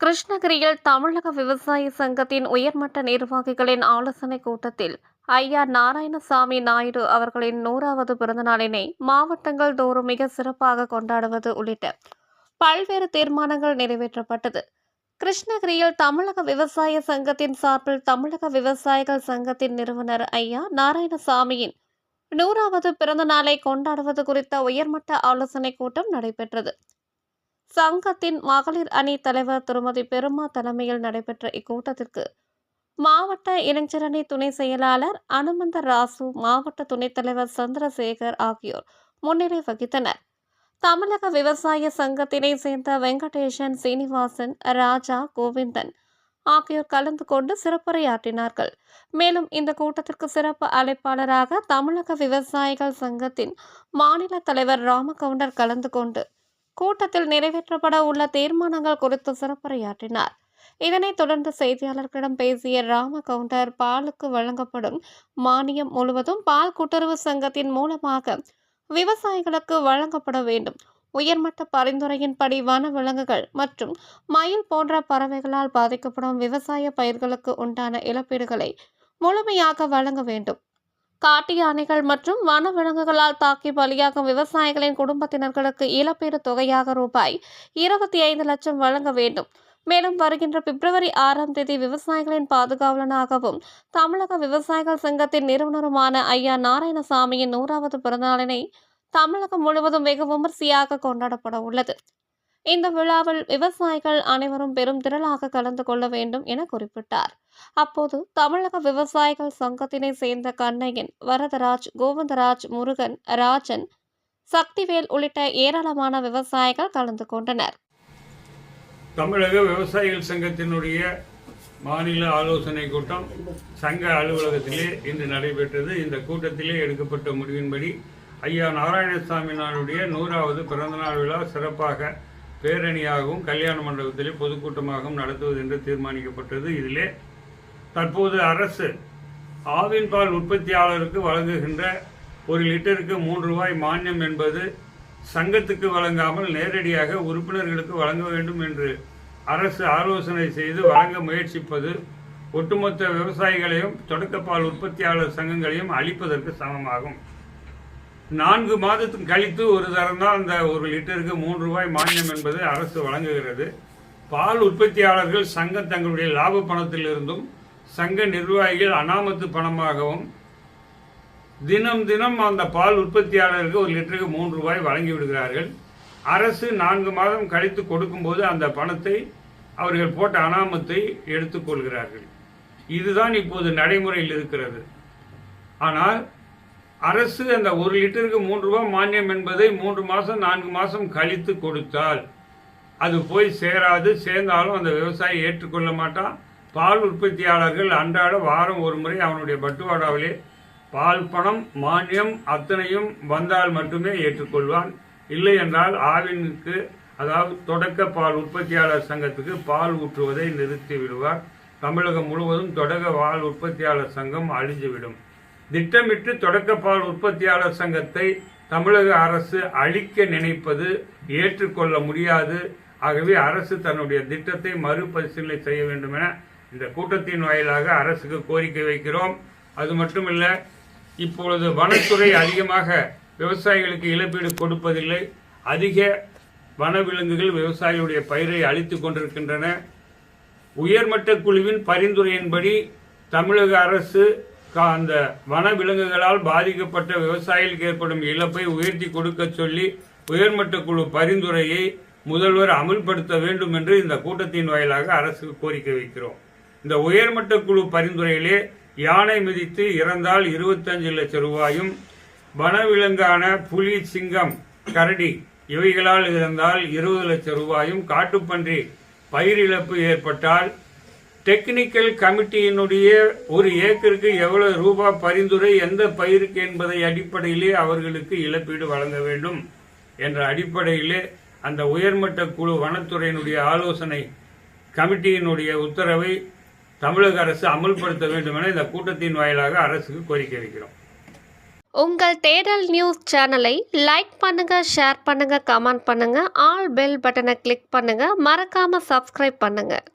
கிருஷ்ணகிரியில் தமிழக விவசாய சங்கத்தின் உயர்மட்ட நிர்வாகிகளின் ஆலோசனைக் கூட்டத்தில் ஐயா நாராயணசாமி நாயுடு அவர்களின் நூறாவது பிறந்தநாளினை மாவட்டங்கள் தோறும் மிக சிறப்பாக கொண்டாடுவது உள்ளிட்ட பல்வேறு தீர்மானங்கள் நிறைவேற்றப்பட்டது. கிருஷ்ணகிரியில் தமிழக விவசாய சங்கத்தின் சார்பில் தமிழக விவசாயிகள் சங்கத்தின் நிறுவனர் ஐயா நாராயணசாமியின் நூறாவது பிறந்த நாளை கொண்டாடுவது குறித்த உயர்மட்ட ஆலோசனைக் கூட்டம் நடைபெற்றது. சங்கத்தின் மகளிர் அணி தலைவர் திருமதி பெருமா தலைமையில் நடைபெற்ற இக்கூட்டத்திற்கு மாவட்ட இளைஞரணி துணை செயலாளர் அனுமந்த ராசு மாவட்ட துணைத் தலைவர் சந்திரசேகர் ஆகியோர் முன்னிலை வகித்தனர். தமிழக விவசாய சங்கத்தினை சேர்ந்த வெங்கடேசன் சீனிவாசன் ராஜா கோவிந்தன் ஆகியோர் கலந்து கொண்டு சிறப்புரையாற்றினார்கள். மேலும் இந்த கூட்டத்திற்கு சிறப்பு அழைப்பாளராக தமிழக விவசாயிகள் சங்கத்தின் மாநில தலைவர் ராமகவுண்டர் கலந்து கொண்டு கூட்டத்தில் நிறைவேற்றப்பட உள்ள தீர்மானங்கள் குறித்து சிறப்புரையாற்றினார். இதனைத் தொடர்ந்து செய்தியாளர்களிடம் பேசிய ராம கவுண்டர் பாலுக்கு வழங்கப்படும் மானியம் முழுவதும் பால் கூட்டுறவு சங்கத்தின் மூலமாக விவசாயிகளுக்கு வழங்கப்பட வேண்டும். உயர்மட்ட பரிந்துரையின்படி வன விலங்குகள் மற்றும் மயில் போன்ற பறவைகளால் பாதிக்கப்படும் விவசாய பயிர்களுக்கு உண்டான இழப்பீடுகளை முழுமையாக வழங்க வேண்டும். காட்டு யானைகள் மற்றும் வனவிலங்குகளால் தாக்கி பலியாகும் விவசாயிகளின் குடும்பத்தினர்களுக்கு இழப்பீடு தொகையாக ரூபாய் இருபத்தி ஐந்து லட்சம் வழங்க வேண்டும். மேலும் வருகின்ற பிப்ரவரி ஆறாம் தேதி விவசாயிகளின் பாதுகாவலனாகவும் தமிழக விவசாயிகள் சங்கத்தின் நிறுவனருமான ஐயா நாராயணசாமியின் நூறாவது பிறந்தநாளினை தமிழகம் முழுவதும் வெகு விமர்சையாக கொண்டாடப்பட உள்ளது. இந்த விழாவில் விவசாயிகள் அனைவரும் பெரும் திரளாக கலந்து கொள்ள வேண்டும் என குறிப்பிட்டார். அப்போது தமிழக விவசாயிகள் சங்கத்தினை சேர்ந்த கண்ணையன் வரதராஜ் கோவிந்தராஜ் முருகன் ராஜன் சக்திவேல் உள்ளிட்ட ஏராளமான விவசாயிகள் கலந்து கொண்டனர். தமிழக விவசாயிகள் சங்கத்தினுடைய மாநில ஆலோசனை கூட்டம் சங்க அலுவலகத்திலே இன்று நடைபெற்றது. இந்த கூட்டத்திலே எடுக்கப்பட்ட முடிவின்படி ஐயா நாராயணசாமி நாளுடைய நூறாவது பிறந்தநாள் விழா சிறப்பாக பேரணியாகவும் கல்யாண மண்டபத்திலே பொதுக்கூட்டமாகவும் நடத்துவது என்று தீர்மானிக்கப்பட்டது. இதிலே தற்போது அரசு ஆவின் பால் உற்பத்தியாளருக்கு வழங்குகின்ற ஒரு லிட்டருக்கு மூன்று ரூபாய் மானியம் என்பது சங்கத்துக்கு வழங்காமல் நேரடியாக உறுப்பினர்களுக்கு வழங்க வேண்டும் என்று அரசு ஆலோசனை செய்து வழங்க முயற்சிப்பது ஒட்டுமொத்த விவசாயிகளையும் தொடக்கப்பால் உற்பத்தியாளர் சங்கங்களையும் அழிப்பதற்கு சமமாகும். நான்கு மாதத்துக்கு கழித்து ஒரு தரம் தான் அந்த ஒரு லிட்டருக்கு மூன்று ரூபாய் மானியம் என்பது அரசு வழங்குகிறது. பால் உற்பத்தியாளர்கள் சங்கம் தங்களுடைய லாப பணத்திலிருந்தும் சங்க நிர்வாகிகள் அனாமத்து பணமாகவும் தினம் தினம் அந்த பால் உற்பத்தியாளருக்கு ஒரு லிட்டருக்கு மூன்று ரூபாய் வழங்கி விடுகிறார்கள். அரசு நான்கு மாதம் கழித்து கொடுக்கும்போது அந்த பணத்தை அவர்கள் போட்ட அனாமத்தை எடுத்துக்கொள்கிறார்கள் இதுதான் இப்போது நடைமுறையில் இருக்கிறது. ஆனால் அரசு அந்த ஒரு லிட்டருக்கு மூன்று ரூபாய் மானியம் என்பதை மூன்று மாதம் நான்கு மாதம் கழித்து கொடுத்தால் அது போய் சேராது. சேர்ந்தாலும் அந்த விவசாயி ஏற்றுக்கொள்ள மாட்டான். பால் உற்பத்தியாளர்கள் அன்றாட வாரம் ஒரு முறை அவனுடைய பட்டுவாடாவிலே பால் பணம் மானியம் அத்தனையும் வந்தால் மட்டுமே ஏற்றுக்கொள்வான். இல்லை என்றால் ஆவினுக்கு அதாவது தொடக்க பால் உற்பத்தியாளர் சங்கத்துக்கு பால் ஊற்றுவதை நிறுத்தி விடுவார். தமிழகம் முழுவதும் தொடக்க பால் உற்பத்தியாளர் சங்கம் அழிஞ்சுவிடும் திட்டமிட்டு தொடக்க பால் உற்பத்தியாளர் சங்கத்தை தமிழக அரசு அழிக்க நினைப்பது ஏற்றுக்கொள்ள முடியாது. ஆகவே அரசு தன்னுடைய திட்டத்தை மறுபரிசீலனை செய்ய வேண்டும் என இந்த கூட்டத்தின் வாயிலாக அரசுக்கு கோரிக்கை வைக்கிறோம். அது மட்டுமில்லை இப்பொழுது வனத்துறை அதிகமாக விவசாயிகளுக்கு இழப்பீடு கொடுப்பதில்லை. அதிக வனவிலங்குகள் விவசாயிகளுடைய பயிரை அழித்துக் கொண்டிருக்கின்றன. உயர்மட்ட குழுவின் பரிந்துரையின்படி தமிழக அரசு கா- அந்த வனவிலங்குகளால் பாதிக்கப்பட்ட விவசாயிகளுக்கு ஏற்படும் இழப்பை உயர்த்தி கொடுக்க சொல்லி உயர்மட்ட குழு பரிந்துரையை முதல்வர் அமல்படுத்த வேண்டும் என்று இந்த கூட்டத்தின் வாயிலாக அரசுக்கு கோரிக்கை வைக்கிறோம். இந்த உயர்மட்ட குழு பரிந்துரையிலே யானை மிதித்து இறந்தால் இருபத்தஞ்சு லட்சம் ரூபாயும் வனவிலங்கான புலி சிங்கம் கரடி இவைகளால் இறந்தால் இருபது லட்சம் ரூபாயும் காட்டுப்பன்றி பயிரிழப்பு ஏற்பட்டால் டெக்னிக்கல் கமிட்டியினுடைய ஒரு ஏக்கருக்கு எவ்வளவு ரூபாய் பரிந்துரை எந்த பயிருக்கு என்பதை அடிப்படையிலே அவர்களுக்கு இழப்பீடு வழங்க வேண்டும் என்ற அடிப்படையிலே அந்த உயர்மட்ட குழு வனத்துறையினுடைய ஆலோசனை கமிட்டியினுடைய உத்தரவை தமிழக அரசு அமல்படுத்த வேண்டும் என இந்த கூட்டத்தின் வாயிலாக அரசுக்கு கோரிக்கை வைக்கிறோம். உங்கள் தேடல் நியூஸ் சேனலை லைக் பண்ணுங்க ஷேர் பண்ணுங்க கமெண்ட் பண்ணுங்க ஆல் பெல் பட்டனை கிளிக் பண்ணுங்க மறக்காம சப்ஸ்கிரைப் பண்ணுங்க.